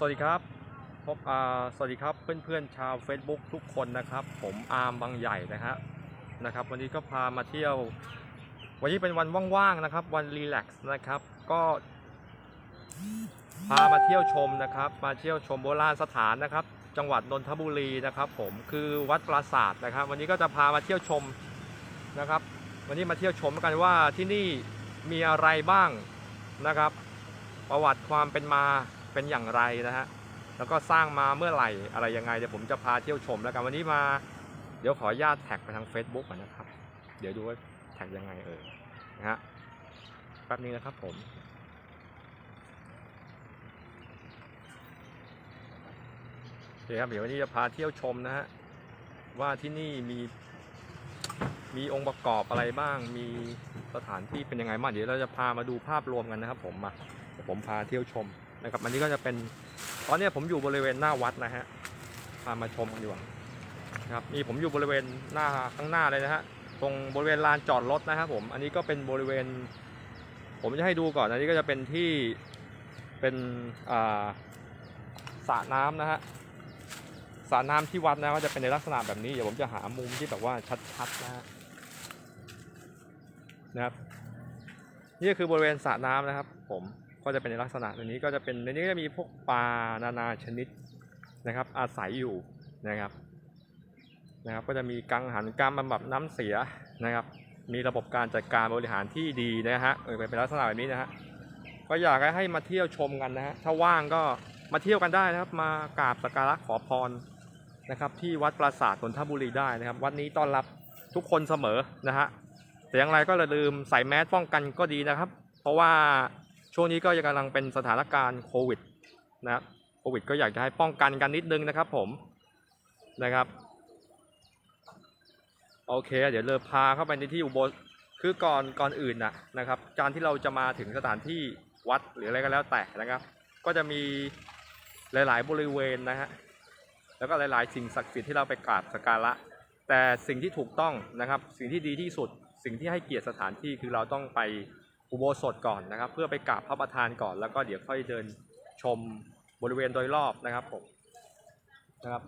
สวัสดีครับพบอ่าสวัสดีครับเพื่อนๆชาว Facebook ทุกคนนะครับ ผมอาร์มบางใหญ่นะฮะนะครับ วันนี้ก็พามาเที่ยว วันนี้เป็นวันว่างๆนะครับ วันรีแลกซ์นะครับ ก็พามาเที่ยวชมนะครับ มาเที่ยวชมโบราณสถานนะครับ จังหวัดนนทบุรีนะครับ ผมคือวัดปราสาทนะครับ วันนี้ก็จะพามาเที่ยวชมนะครับ วันนี้มาเที่ยวชมกันว่าที่นี่มีอะไรบ้างนะครับ ประวัติความเป็นมา เป็นอย่างไรนะฮะแล้วก็สร้างมาเมื่อไหร่อะไรยังไงเดี๋ยวผมจะพาเที่ยวชมแล้วกันวันนี้มา เดี๋ยวขออนุญาตแท็กไปทาง Facebook ก่อนนะครับ เดี๋ยวดูว่าแท็กยังไงเอ่ยนะฮะแป๊บนึงนะครับผมโอเคครับเดี๋ยววันนี้จะพาเที่ยวชมนะฮะว่าที่นี่มีมีองค์ประกอบอะไรบ้าง มีสถานที่เป็นยังไงบ้าง เดี๋ยวเราจะพามาดูภาพรวมกันนะครับผมมาผมพาเที่ยวชม นะครับอันนี้ก็จะเป็นตอนนี้ผมอยู่บริเวณหน้าวัดนะฮะพามาชมกันดีกว่านะครับนี่ผมอยู่บริเวณหน้าข้างหน้าเลยนะฮะตรงบริเวณลานจอดรถนะครับผมอันนี้ก็เป็นบริเวณ ผมจะให้ดูก่อนอันนี้ก็จะเป็นที่เป็นอ่าสระน้ำนะฮะสระน้ำที่วัดนะก็จะเป็นในลักษณะแบบนี้เดี๋ยวผมจะหามุมที่แบบว่าชัดๆนะฮะนะครับนี่ก็คือบริเวณสระน้ำนะครับ ผม ก็จะเป็นในลักษณะแบบนี้ก็จะเป็นในนี้ก็จะมีพวกปลานานาชนิดนะครับ อาศัยอยู่นะครับนะครับ ก็จะมีกังหันการบำบัดน้ำเสียนะครับ มีระบบการจัดการบริหารที่ดีนะฮะเออเป็นลักษณะแบบนี้นะฮะก็อยากให้มาเที่ยวชมกันนะฮะถ้าว่างก็มาเที่ยวกันได้นะครับ มากราบสักการะขอพรนะครับ ที่วัดปราสาทนนทบุรีได้นะครับ วัดนี้ต้อนรับทุกคนเสมอนะฮะแต่อย่างไรก็อย่าลืมใส่แมสป้องกันก็ดีนะครับ เพราะว่า ช่วงนี้ก็ยังกำลังเป็นสถานการณ์โควิดนะครับโควิดก็อยากจะให้ป้องกันกันนิดนึงนะครับผมนะครับโอเค เดี๋ยวเลยพาเข้าไปในที่อุโบสถคือก่อนก่อนอื่นนะนะครับการที่เราจะมาถึงสถานที่วัดหรืออะไรก็แล้วแต่นะครับ ก็จะมีหลาย ๆ บริเวณนะฮะแล้วก็หลาย ๆ สิ่งศักดิ์สิทธิ์ที่เราไปกราบสักการะ แต่สิ่งที่ถูกต้องนะครับ สิ่งที่ดีที่สุด สิ่งที่ให้เกียรติสถานที่คือเราต้องไป อุโบสถก่อนนะครับ เพื่อไปกราบพระประธานก่อน แล้วก็เดี๋ยวค่อยเดินชมบริเวณโดยรอบนะครับผมนะครับ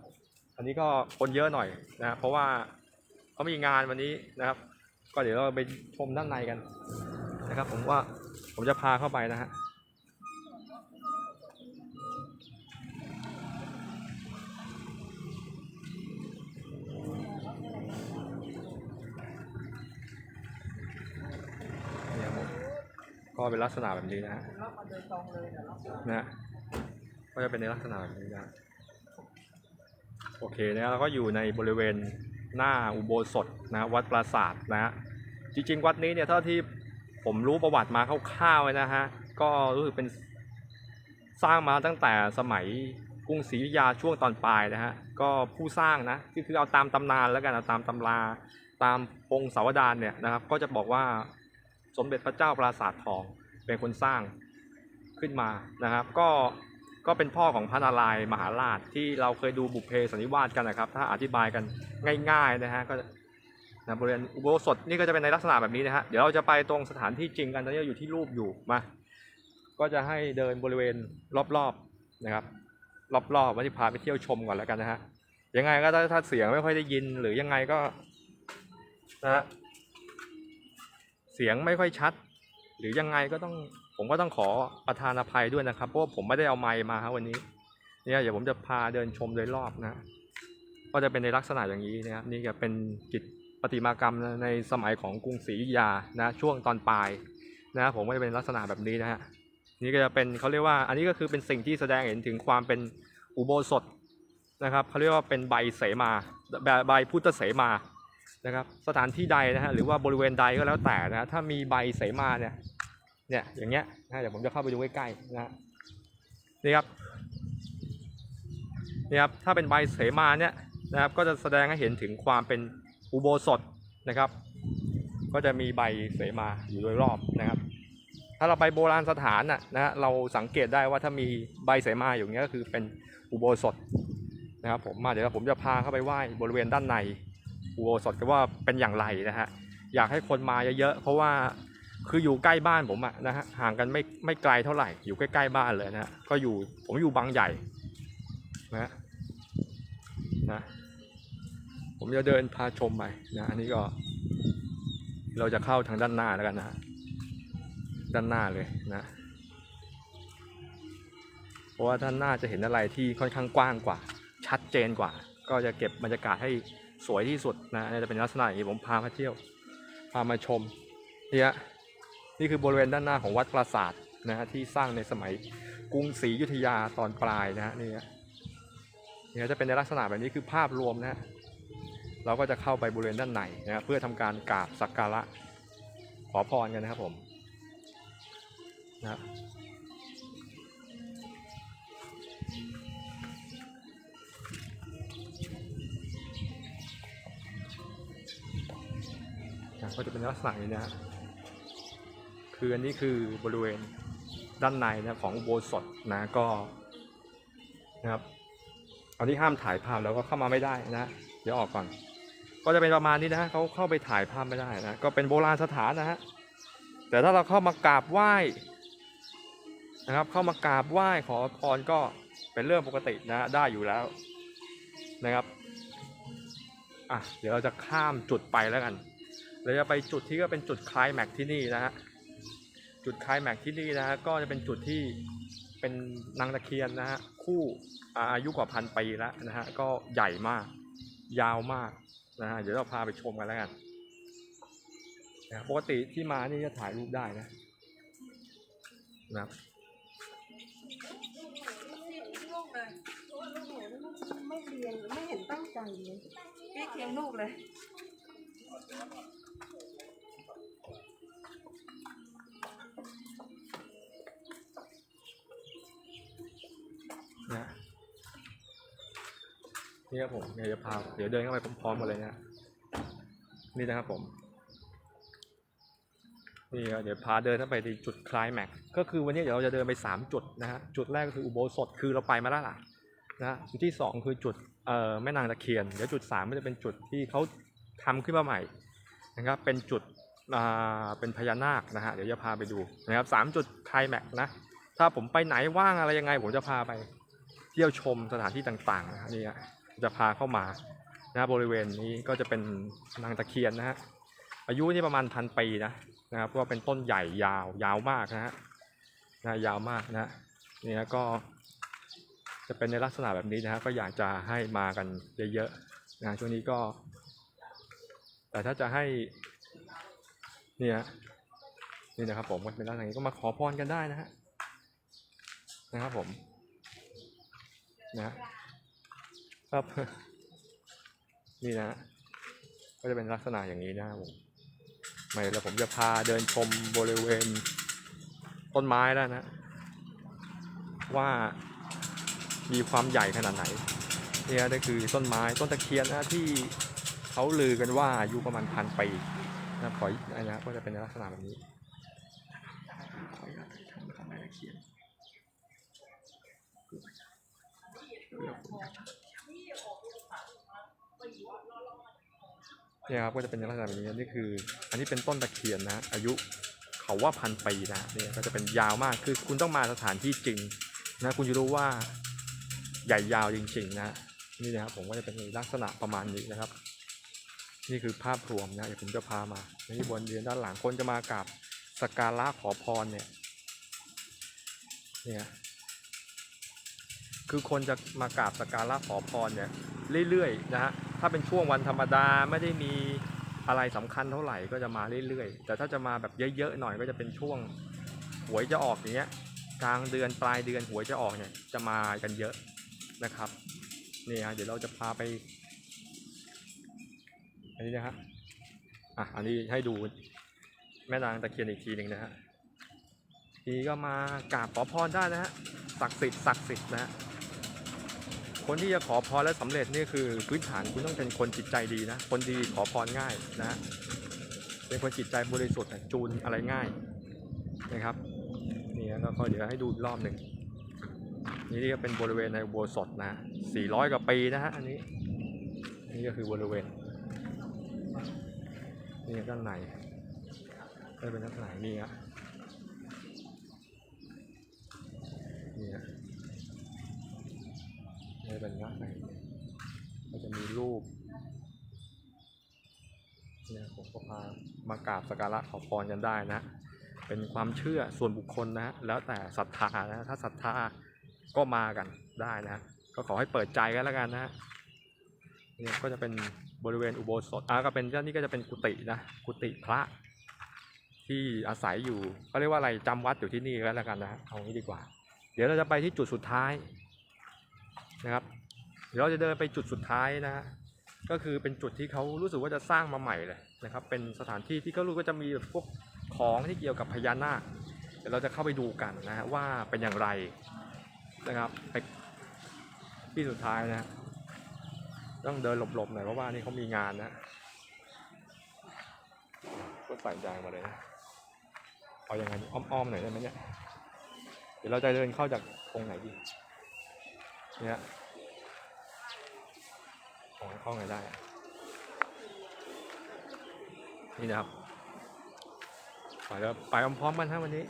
อันนี้ก็คนเยอะหน่อยนะครับเพราะว่าเขามีงานวันนี้นะครับ ก็เดี๋ยวเราไปชมด้านในกันนะครับ ผมว่าผมจะพาเข้าไปนะฮะ ก็เป็นลักษณะแบบนี้นะฮะนะฮะก็จะเป็นในลักษณะแบบนี้นะฮะโอเคนะเราก็อยู่ในบริเวณหน้าอุโบสถนะวัดปราสาทนะฮะจริงๆ วัดนี้เนี่ยเท่าที่ผมรู้ประวัติมาคร่าวๆเลยนะฮะก็รู้สึกเป็นสร้างมาตั้งแต่สมัยกรุงศรีอยุธยาช่วงตอนปลายนะฮะก็ผู้สร้างนะที่คือเอาตามตำนานแล้วกันเอาตามตำราตามพงศาวดารเนี่ยนะครับ ก็จะบอกว่า สมเด็จพระเจ้าปราสาททองเป็นคนสร้างขึ้นมานะครับ ก็ก็เป็นพ่อของพระนารายมหาราชที่เราเคยดูบุพเพสันนิวาสกันนะครับ ถ้าอธิบายกันง่ายๆนะฮะก็นะบริเวณอุโบสถนี่ก็จะเป็นในลักษณะแบบนี้นะฮะเดี๋ยวเราจะไปตรงสถานที่จริงกันตอนนี้เราอยู่ที่รูปอยู่มา ก็จะให้เดินบริเวณรอบๆนะครับ รอบๆวันที่พาไปเที่ยวชมก่อนแล้วกันนะฮะยังไงก็ถ้าถ้าเสียงไม่ค่อยได้ยินหรือยังไงก็นะฮะ สียงไม่ค่อยชัด หรือยังไงก็ต้องผมก็ต้องขอประทานอภัยด้วยนะครับ เพราะว่าผมไม่ได้เอาไมค์มาครับวันนี้ เนี่ยเดี๋ยวผมจะพาเดินชมโดยรอบนะ ก็จะเป็นในลักษณะอย่างนี้นะครับนี่ก็เป็นกิจประติมากรรมในสมัยของกรุงศรีอยุธยานะช่วงตอนปลายนะผมก็จะเป็นลักษณะแบบนี้นะฮะนี่ก็จะเป็นเขาเรียกว่า อันนี้ก็คือเป็นสิ่งที่แสดงเห็นถึงความเป็นอุโบสถนะครับเขาเรียกว่าเป็นใบเสมาใบพุทธเสมา นะครับสถานที่ใดนะฮะหรือว่าบริเวณใดก็แล้วแต่นะถ้ามีใบเสมาเนี่ยเนี่ยอย่างเงี้ยนะเดี๋ยวผมจะเข้าไปดูใกล้ๆนะฮะนี่ครับนี่ครับถ้าเป็นใบเสมาเนี่ยนะครับก็จะแสดงให้เห็นถึงความเป็นอุโบสถนะครับ ก็จะมีใบเสมาอยู่โดยรอบนะครับ ถ้าเราไปโบราณสถานน่ะนะฮะเราสังเกตได้ว่าถ้ามีใบเสมาอยู่อย่างเงี้ยก็คือเป็นอุโบสถนะครับผมมาเดี๋ยวผมจะพาเข้าไปไหว้บริเวณด้านใน อุโบสถก็ว่าเป็นอย่างไรนะฮะอยากให้คนมาเยอะๆเพราะว่าคืออยู่ใกล้บ้านผมอะนะฮะห่างกันไม่ไม่ไกลเท่าไหร่ อยู่ใกล้ๆบ้านเลยนะฮะก็อยู่ผมอยู่บางใหญ่นะฮะนะผมจะเดินพาชมไปนะอันนี้ก็ เราจะเข้าทางด้านหน้าแล้วกันนะฮะด้านหน้าเลยนะเพราะว่าด้านหน้าจะเห็นอะไรที่ค่อนข้างกว้างกว่า ชัดเจนกว่า ก็จะเก็บบรรยากาศให้ สวยที่สุดนะจะเป็นลักษณะอย่างนี้ผมพามาเที่ยว พามาชมเนี่ยนี่คือบริเวณด้านหน้าของวัดปราสาทนะฮะที่สร้างในสมัยกรุงศรีอยุธยาตอนปลายนะฮะนี่ฮะเนี่ยจะเป็นในลักษณะแบบนี้คือภาพรวมนะฮะเราก็จะเข้าไปบริเวณด้านในนะเพื่อทำการกราบสักการะขอพรกันนะครับผมนะ ก็จะเป็นลักษณะนี้นะฮะคืออันนี้คือบริเวณด้านในนะของอุโบสถนะก็นะครับอันนี้ห้ามถ่ายภาพแล้วก็เข้ามาไม่ได้นะ เดี๋ยวออกก่อน ก็จะเป็นประมาณนี้นะเขาเข้าไปถ่ายภาพไม่ได้นะก็เป็นโบราณสถานนะฮะแต่ถ้าเราเข้ามากราบไหว้นะครับ เข้ามากราบไหว้ขอพรก็เป็นเรื่องปกตินะได้อยู่แล้วนะครับอะเดี๋ยวเราจะข้ามจุดไปแล้วกัน เราจะไปจุดที่ก็เป็นจุดคลายแม็กซ์ที่นี่นะฮะ จุดคลายแม็กซ์ที่นี่นะฮะก็จะเป็นจุดที่เป็นนางตะเคียนนะฮะคู่อาอายุกว่าพันปีแล้วนะฮะก็ใหญ่มาก ยาวมากนะฮะเดี๋ยวเราพาไปชมกันแล้วกันนะปกติที่มานี่จะถ่ายรูปได้นะนะครับลูกเลยเพราะว่าลูกหนูไม่เรียนไม่เห็นตั้งใจเลยพี่เทียงลูกเลย นะ นี่ครับผมเดี๋ยวจะพาเดี๋ยวเดินเข้าไปพร้อมๆกันเลยนะนี่นะครับผมนี่ครับเดี๋ยวพาเดินเข้าไปที่จุดคลายแม็กก็คือวันนี้เดี๋ยวเราจะเดินไป 3 จุดนะฮะจุดแรกก็คืออุโบสถคือเราไปมาแล้วล่ะนะฮะจุดที่ 2 คือจุดเอ่อแม่นางตะเคียนเดี๋ยวจุด3ก็จะเป็นจุดที่เขาทำขึ้นมาใหม่นะครับเป็นจุดอ่าเป็นพญานาคนะฮะเดี๋ยวจะพาไปดูนะครับสามจุดคลายแม็กนะถ้าผมไปไหนว่างอะไรยังไงผมจะพาไปเที่ยวชมสถานที่ต่างๆนะฮะนี่ฮะ จะพาเข้ามานะบริเวณนี้ก็จะเป็นนางตะเคียนนะฮะอายุนี่ประมาณพันปีนะนะครับเพราะว่าเป็นต้นใหญ่ยาวยาวมากนะฮะนะยาวมากนะนี่นะก็จะเป็นในลักษณะแบบนี้นะฮะก็อยากจะให้มากันเยอะๆนะช่วงนี้ก็ แต่ถ้าจะให้เนี่ยนี่นะครับผมก็เป็นลักษณะนี้ก็มาขอพรกันได้นะฮะนะครับผมนะฮะ ครับ นี่นะฮะก็จะเป็นลักษณะอย่างนี้นะครับผมไม่แล้วผมจะพาเดินชมบริเวณต้นไม้แล้วนะ ว่ามีความใหญ่ขนาดไหนเนี่ยนั่นคือต้นไม้ต้นตะเคียนนะที่เขาลือกันว่าอายุประมาณพันปีนะขออันนะก็จะเป็นในลักษณะแบบนี้ขออนุญาตทำของไม้ตะเคียน เนี่ยครับก็จะเป็นลักษณะแบบนี้นี่คือ อันนี้เป็นต้นตะเคียนนะอายุเขาว่าพันปีนะเนี่ยก็จะเป็นยาวมากคือคุณต้องมาสถานที่จริงนะคุณจะรู้ว่าใหญ่ยาวจริงๆนะนี่นะครับผมก็จะเป็นลักษณะประมาณนี้นะครับ นี่คือภาพรวมนะเดี๋ยวผมจะพามาที่บนเรือนด้านหลังคนจะมากราบสการะขอพรเนี่ยเนี่ยคือคนจะมากราบสักการะขอพรเนี่ยเรื่อยๆนะฮะ ถ้าเป็นช่วงวันธรรมดาไม่ได้มีอะไรสำคัญเท่าไหร่ก็จะมาเรื่อยๆ แต่ถ้าจะมาแบบเยอะๆหน่อยก็จะเป็นช่วงหวยจะออกอย่างเงี้ยกลางเดือนปลายเดือนหวยจะออกเนี่ยจะมากันเยอะนะครับนี่ฮะเดี๋ยวเราจะพาไป อันนี้นะฮะอะอันนี้ให้ดูแม่นางตะเคียนอีกทีหนึ่งนะฮะทีก็มากราบขอพรได้นะฮะศักดิ์สิทธิ์ศักดิ์สิทธิ์นะฮะ คนที่จะขอพรและสำเร็จนี่คือพื้นฐานคุณต้องเป็นคนจิตใจดีนะ คนดีขอพรง่ายนะเป็นคนจิตใจบริสุทธิ์จูนอะไรง่ายนะครับนี่นะก็เดี๋ยวให้ดูอีกรอบหนึ่งนี่ก็เป็นบริเวณในโบสถนะ 400 กว่าปีนะฮะอันนี้ นี่ก็คือบริเวณ นี่ด้านในก็จะเป็นลักษณะอย่างนี้ฮะนี่ฮะนี่ เป็นลักษณะอย่างนี้ก็จะมีรูปเนี่ยผมก็พามากราบสักการะขอพรกันได้นะ เป็นความเชื่อส่วนบุคคลนะฮะแล้วแต่ศรัทธานะ ถ้าศรัทธาก็มากันได้นะ ก็ขอให้เปิดใจกันแล้วกันนะฮะเนี่ยก็จะเป็นบริเวณอุโบสถอ่าก็เป็นเจ้านี่ก็จะเป็นกุฏินะ กุฏิพระที่อาศัยอยู่ก็เรียกว่าอะไรจำวัดอยู่ที่นี่ก็แล้วกันนะเอางี้ดีกว่า เดี๋ยวเราจะไปที่จุดสุดท้าย นะครับ เดี๋ยวเราจะเดินไปจุดสุดท้ายนะฮะก็คือเป็นจุดที่เขารู้สึกว่าจะสร้างมาใหม่เลยนะครับ เป็นสถานที่ที่เขารู้ว่าจะมีพวกของที่เกี่ยวกับพญานาคเดี๋ยวเราจะเข้าไปดูกันนะฮะว่าเป็นอย่างไรนะครับไปที่สุดท้ายนะฮะต้องเดินหลบๆหน่อยเพราะว่านี่เขามีงานนะก็ใส่ใจมาเลยนะเอายังไงอ้อมๆหน่อยได้ไหมเนี่ยเดี๋ยวเราจะเดินเข้าจากตรงไหนดี เนี่ยของข้าไงได้ นี่นะครับไปแล้วไปพร้อมๆกันครับวันนี้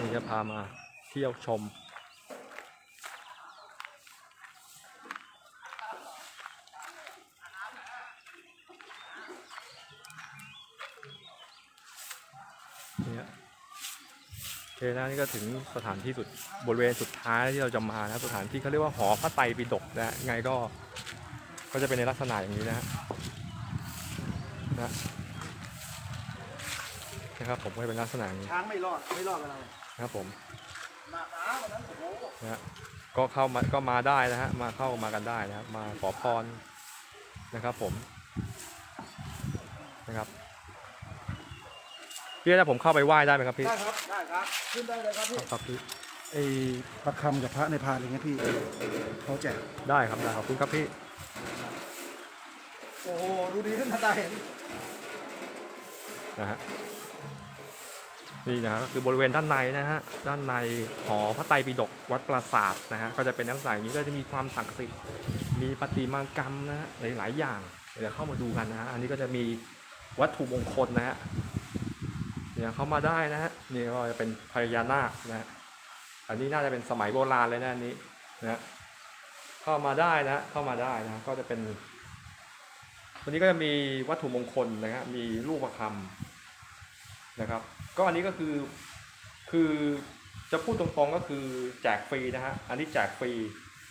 นี่จะพามาเที่ยวชม เนี่ยโอ เคนะนี่ก็ถึงสถานที่สุดบริเวณสุดท้ายที่เราจะมานะสถานที่เขาเรียกว่าหอพระไตรปิฎกนะยังไงก็ก็จะเป็นในลักษณะอย่างนี้นะฮะนะนะครับผมก็จะเป็นลักษณะอย่างนี้ช้างไม่รอดไม่รอดกับเรานะครับผมหนักนะวันนั้นโอ้โหนะฮะก็เข้ามาก็มาได้นะฮะมาเข้ามากันได้นะครับมาขอพรนะครับผมนะครับ พี่ถ้าผมเข้าไปไหว้ได้ไหมครับพี่ได้ครับได้ครับขึ้นได้เลยครับพี่ครับพี่ไอ้พระคำกับพระในพานอะไรเงี้ยพี่เขาแจกได้ครับได้ขอบคุณครับพี่โอ้โหดูดีขึ้นทันใดนะฮะนี่นะฮะก็คือบริเวณด้านในนะฮะด้านในหอพระไตรปิฎกวัดปราสาทนะฮะก็จะเป็นลักษณะอย่างนี้ก็จะมีความศักดิ์สิทธิ์มีประติมากรรมนะฮะหลายๆอย่างเดี๋ยวเข้ามาดูกันนะฮะอันนี้ก็จะมีวัตถุมงคลนะฮะ เนี่ยเข้ามาได้นะฮะนี่ก็จะเป็นพญานาคนะฮะอันนี้น่าจะเป็นสมัยโบราณเลยนะอันนี้นะฮะเข้ามาได้นะเข้ามาได้นะฮะก็จะเป็น วันนี้ก็จะมีวัตถุมงคลนะครับมีลูกประคำนะครับ ก็อันนี้ก็คือคือจะพูดตรงๆก็คือแจกฟรีนะฮะอันนี้แจกฟรี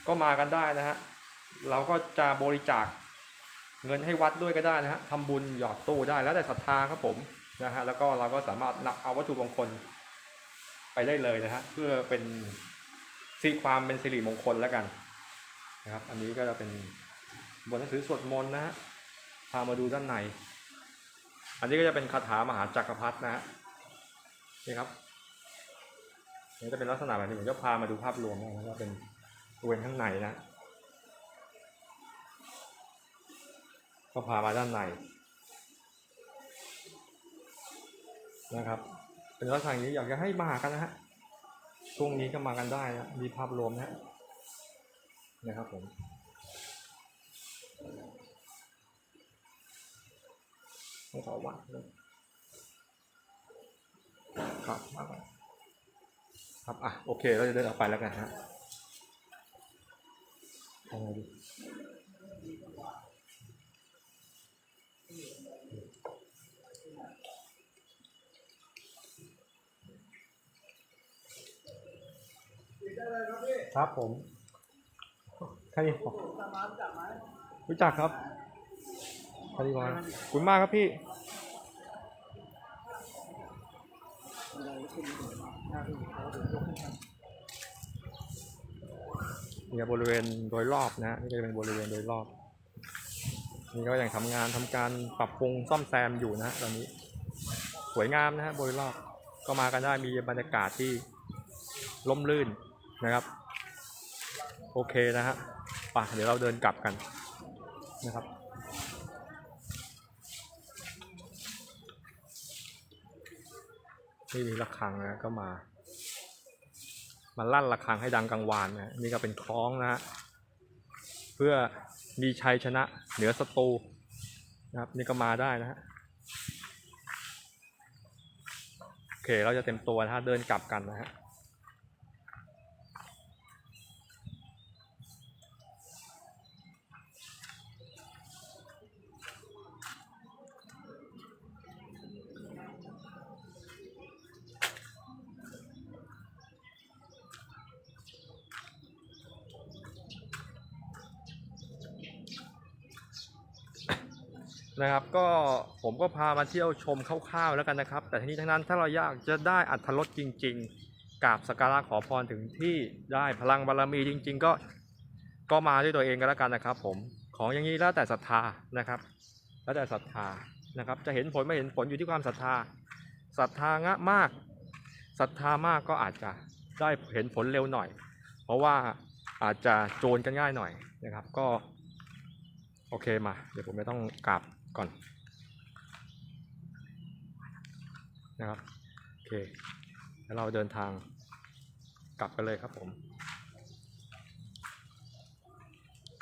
ก็มากันได้นะฮะเราก็จะบริจาคเงินให้วัดด้วยก็ได้นะฮะทำบุญหยอดตู้ได้แล้วแต่ศรัทธาครับผม นะฮะแล้วก็เราก็สามารถนำเอาวัตถุมงคลไปได้เลยนะฮะเพื่อเป็นสีความเป็นสิริมงคลแล้วกันนะครับ อันนี้ก็จะเป็นบทหนังสือสวดมนต์นะฮะพามาดูด้านใน อันนี้ก็จะเป็นคาถามหาจักรพรรดินะฮะนี่ครับนี่จะเป็นลักษณะแบบนี้ผมจะพามาดูภาพรวมนะว่าเป็นบริเวณข้างในนะก็พามาด้านใน นะครับ เป็นลักษณะอย่างนี้อยากจะให้มาหากันนะฮะช่วงนี้ก็มากันได้นะมีภาพรวมนะฮะนะครับผมต้องขอวัดเลยครับมาไปครับอะโอเคเราจะเดินออกไปแล้วกันฮะเอาไงดี ครับผมแค่นี้พอรู้จักครับค่นี้พอขอบคุณมากครับพี่เนี่ยบริเวณโดยรอบนะนี่จะเป็นบริเวณโดยรอบ นี่ก็ยังทำงานทำการปรับปรุงซ่อมแซมอยู่นะตอนนี้ สวยงามนะฮะโดยรอบก็มากันได้มีบรรยากาศที่ร่มรื่นนะครับ โอเคนะฮะป่ะเดี๋ยวเราเดินกลับกันนะครับ นี่มีระฆังนะก็มามาลั่นระฆังให้ดังกังวานนะฮะนี่ก็เป็นคล้องนะฮะเพื่อมีชัยชนะเหนือศัตรูนะครับ นี่ก็มาได้นะฮะโอเคเราจะเต็มตัวนะฮะเดินกลับกันนะฮะ นะครับ ก็ผมก็พามาเที่ยวชมคร่าวๆแล้วกันนะครับ แต่ทีนี้ทั้งนั้นถ้าเราอยากจะได้อัธรสจริง ๆกราบสักการะขอพรถึงที่ได้พลังบารมีจริง ๆ ก็ก็มาด้วยตัวเองกันแล้วกันนะครับ ผมของอย่างนี้แล้วแต่ศรัทธานะครับ แล้วแต่ศรัทธานะครับ จะเห็นผลไม่เห็นผลอยู่ที่ความศรัทธาศรัทธางะมากศรัทธามากก็อาจจะได้เห็นผลเร็วหน่อย เพราะว่าอาจจะโจรกันง่ายหน่อยนะครับ ก็โอเคมา เดี๋ยวผมไม่ต้องกลับ ก่อนนะครับโอเคแล้วเราเดินทางกลับกันเลยครับผม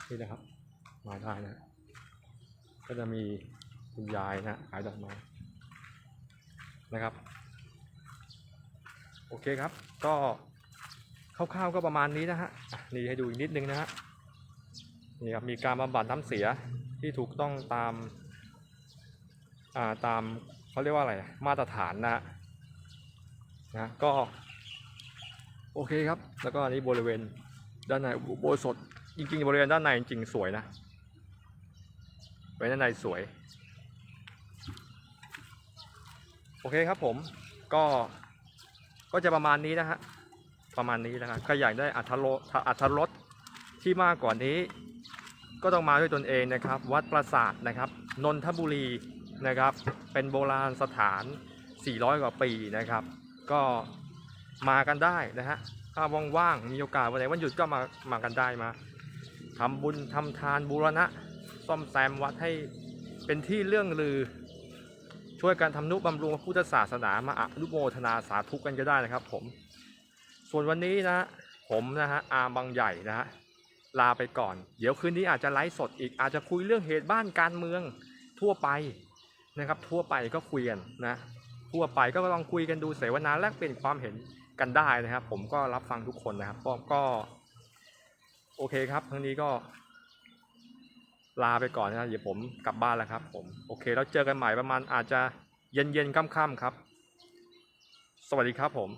นี่นะครับ มาได้นะ ก็จะมีคุณยายนะขายดอกไม้นะครับ โอเคครับ ก็คร่าวๆก็ประมาณนี้นะฮะนี่ให้ดูอีกนิดนึงนะฮะนี่ครับมีการบำบัดน้ำเสียที่ถูกต้องตาม ตามเขาเรียกว่าอะไรมาตรฐานนะฮะนะก็ โอเคครับ แล้วก็อันนี้บริเวณด้านในโบสถจริงๆบริเวณด้านในจริงสวยนะบริเวณด้านในสวย โอเคครับผมก็ก็จะประมาณนี้นะฮะประมาณนี้นะครับใครอยากได้อัธรสอัธรสที่มากกว่านี้ ก็ต้องมาด้วยตนเองนะครับ วัดปราสาทนะครับ นนทบุรี นะครับ เป็นโบราณสถาน 400 กว่าปีนะครับ ก็มากันได้นะฮะ ถ้าว่างๆ มีโอกาสวันไหนวันหยุดก็มา มากันได้มาทำบุญทำทานบูรณะ ซ่อมแซมวัดให้เป็นที่เรื่องลือ ช่วยกันทำนุบำรุงพระพุทธศาสนามาอนุโมทนาสาธุกันก็ได้นะครับ ผม ส่วนวันนี้นะผมนะฮะอาบางใหญ่นะฮะลาไปก่อน เดี๋ยวคืนนี้อาจจะไลฟ์สดอีกอาจจะคุยเรื่องเหตุบ้านการเมืองทั่วไป นะครับ ทั่วไปก็คุยกันนะทั่วไปก็ลองคุยกันดูเสวนาแลกเปลี่ยนความเห็นกันได้นะครับ ผมก็รับฟังทุกคนนะครับก็ก็ โอเคครับทั้งนี้ก็ลาไปก่อนนะเดี๋ยวผมกลับบ้านแล้วครับ ผมโอเคแล้วเจอกันใหม่ประมาณอาจจะเย็นเย็นๆค่ำๆครับ สวัสดีครับผม